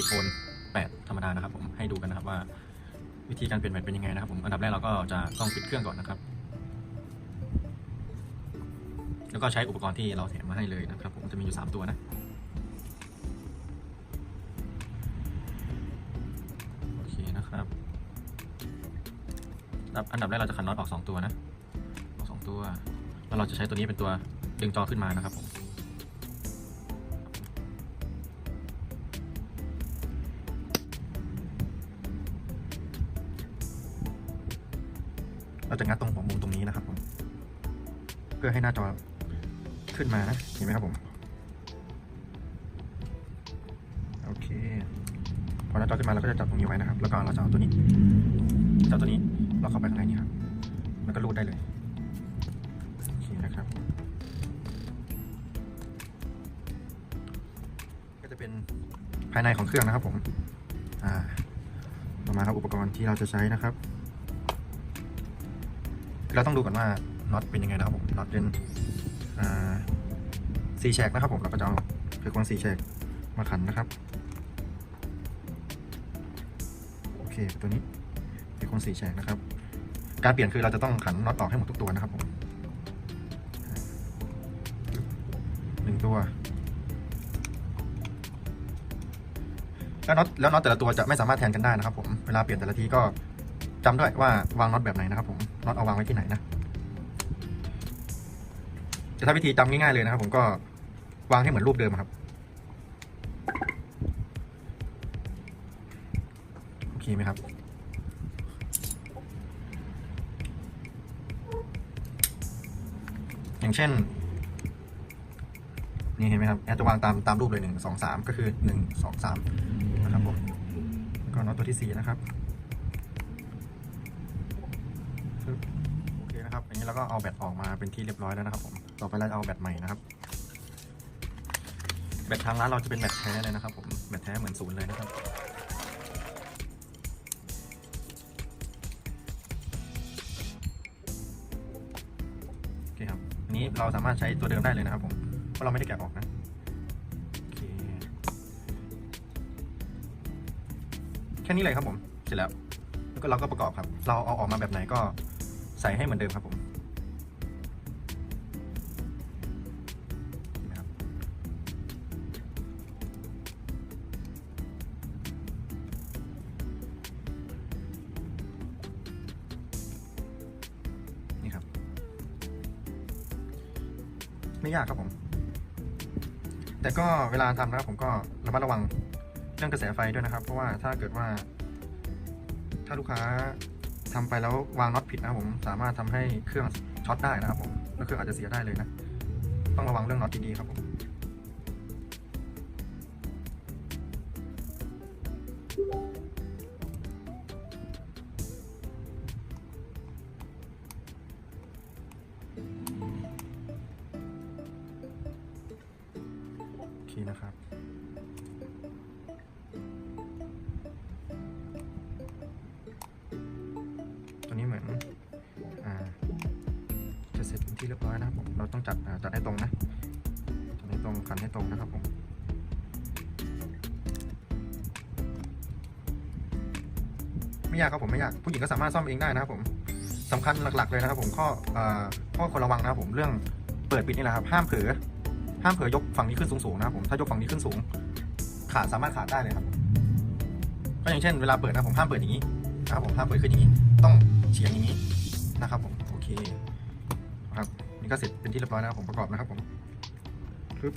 iPhone 8 ธรรมดานะครับผมให้ดูกันนะครับว่า วิธีการเปลี่ยนแบตเป็นยังไงนะครับผมอันดับแรกเราก็จะต้องปิดเครื่องก่อนนะครับ แล้วก็ใช้อุปกรณ์ที่เราแถมมาให้เลยนะครับผมจะมีอยู่ 3 ตัวนะโอเคนะครับอันดับแรกเราจะขันน็อตออก 2 ตัวนะออกสองตัว แล้วเราจะใช้ตัวนี้เป็นตัวดึงจอขึ้นมานะครับผม เราจะงัดตรงหัวมุมตรงนี้นะครับผม เพื่อให้หน้าจอขึ้นมานะ เห็นไหมครับผม โอเค พอหน้าจอขึ้นมาเราก็จะจับตรงนี้ไว้นะครับ แล้วก็เราจะเอาตัวนี้ จับตัวนี้ เราเข้าไปข้างในนี้ครับ แล้วก็รูดได้เลย โอเคนะครับ ก็จะเป็นภายในของเครื่องนะครับผม อ่า ต่อมาครับอุปกรณ์ที่เราจะใช้นะครับ เราต้องดูก่อนว่าน็อตเป็นยังไงนะครับผมน็อตเป็นอ่าซีแชกนะครับผมเราก็จะเอาเพอร์โคนซีแชกมาขันนะครับโอเคตัวนี้เพอร์โคนซีแชกนะครับ การเปลี่ยนคือเราจะต้องขันน็อตออกให้หมดทุกตัวนะครับผมหนึ่งตัวแล้วน็อตแล้วน็อตแต่ละตัวจะไม่สามารถแทนกันได้นะครับผมเวลาเปลี่ยนแต่ละทีก็ จำด้วยว่าวางน็อตแบบไหนนะครับผมน็อตเอาวางไว้ที่ไหนนะจะถ้าวิธีจำง่ายๆเลยนะครับ ผมก็วางให้เหมือนรูปเดิมครับโอเคไหมครับอย่างเช่น นี่เห็นไหมครับแอดจะวางตามตามรูปเลยหนึ่งสองสามก็คือหนึ่งสองสามนะครับผมก็น็อตตัวที่สี่นะครับปึ๊บ โอเคนะครับ อันนี้เราก็เอาแบตออกมาเป็นที่เรียบร้อยแล้วนะครับ ผม ต่อไปเราจะเอาแบตใหม่นะครับ แบตทางร้านเราจะเป็นแบตแท้เลยนะครับ ผม แบตแท้เหมือนศูนย์เลยนะครับโอเคครับ อันนี้เราสามารถใช้ตัวเดิมได้เลยนะครับผม เพราะเราไม่ได้แกะออกนะแค่นี้เลยครับผม เสร็จแล้ว แล้วก็เราก็ประกอบครับ เราเอาออกมาแบบไหนก็ ใส่ให้เหมือนเดิมครับผมนี่ครับ ไม่ยากครับผม แต่ก็เวลาทำนะครับผมก็ระมัดระวังเรื่องกระแสไฟด้วยนะครับ เพราะว่าถ้าเกิดว่า ถ้าลูกค้า ทำไปแล้ววางน็อตผิดนะครับผมสามารถทำให้เครื่องช็อตได้นะครับผมแล้วเครื่องอาจจะเสียได้เลยนะ ต้องระวังเรื่องน็อตดีๆครับผมโอเคนะครับ เสร็จเป็นที่เรียบร้อยนะครับผมเราต้องจัดจัดให้ตรงนะจัดให้ตรงขันให้ตรงนะครับผมไม่ยากครับผมไม่ยากผู้หญิงก็สามารถซ่อมเองได้นะครับผมสำคัญหลักๆเลยนะครับผมข้ออข้อควรระวังนะครับผมเรื่องเปิดปิดนี่แหละครับห้ามเผลอห้ามเผลอยกฝั่งนี้ขึ้นสูงๆนะครับผมถ้ายกฝั่งนี้ขึ้นสูง ขาดสามารถขาดได้เลยครับก็อย่างเช่นเวลาเปิดนะผมห้ามเปิดอย่างนี้นะครับผมห้ามเปิดขึ้นอย่างนี้ ต้องเฉียงอย่างนี้นะครับผมโอเค ครับนี่ก็เสร็จเป็นที่เรียบร้อยนะครับผมประกอบนะครับผมปึ๊บ